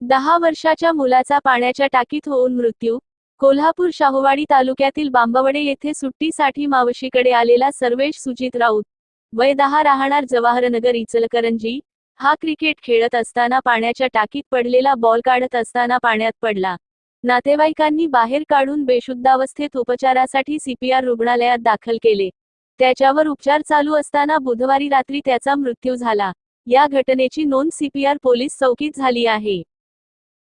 दहा वर्षाच्या मुलाचा पाण्याच्या टाकीत होऊन मृत्यू. कोल्हापूर शाहूवाडी तालुक्यातील बांबवडे येथे सुट्टीसाठी मावशीकडे आलेला सर्वेश सुजित राऊत. वय दहा राहणार जवाहरनगर इचलकरंजी. हा क्रिकेट खेळत असताना पाण्याच्या टाकीत पडलेला बॉल काढत असताना पाण्यात पडला. नातेवाईकांनी बाहेर काढून बेशुद्धावस्थेत उपचारासाठी सीपीआर रुग्णालयात दाखल केले. त्याच्यावर उपचार चालू असताना बुधवारी रात्री त्याचा मृत्यू झाला. या घटनेची नोंद सीपीआर पोलीस चौकीत झाली आहे.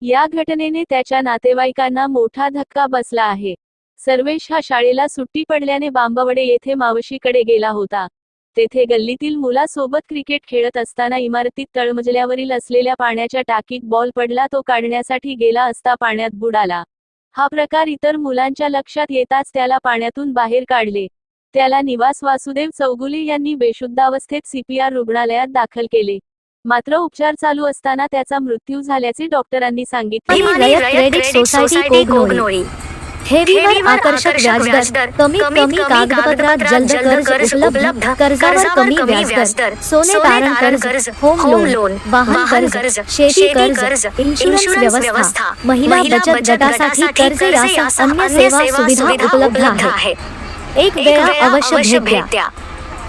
या घटनेने त्याच्या नातेवाईकांना मोठा धक्का बसला आहे. सर्वेश हा शाळेला सुट्टी पडल्याने बांबवडे येथे मावशीकडे गेला होता. तेथे गल्लीतील मुलासोबत क्रिकेट खेळत असताना इमारतीत तळमजल्यावरील असलेल्या पाण्याच्या टाकीत बॉल पडला तो काढण्यासाठी गेला असता पाण्यात बुडाला हा प्रकार इतर मुलांच्या लक्षात येताच त्याला पाण्यातून बाहेर काढले. त्याला निवास वासुदेव चौगुले यांनी बेशुद्धावस्थेत सीपीआर रुग्णालयात दाखल केले. मात्र उपचार चालू असताना त्याचा मृत्यू झाल्याचे डॉक्टरांनी सांगितले. आणि रयत क्रेडिट सोसायटी कोगनोळी ठेवीवर आकर्षक व्याजदर. कमीत कमी कागदपत्रात जलद कर्ज उपलब्ध. कर्जावर कमी व्याजदर. सोने तारण कर्ज होम लोन वाहन कर्ज शेती कर्ज इन्शुरन्स व्यवस्था. महिला बचत गटासाठी कर्ज यासह अन्य सेवा सुविधा उपलब्ध आहे. एक वेळा अवश्य भेट द्या.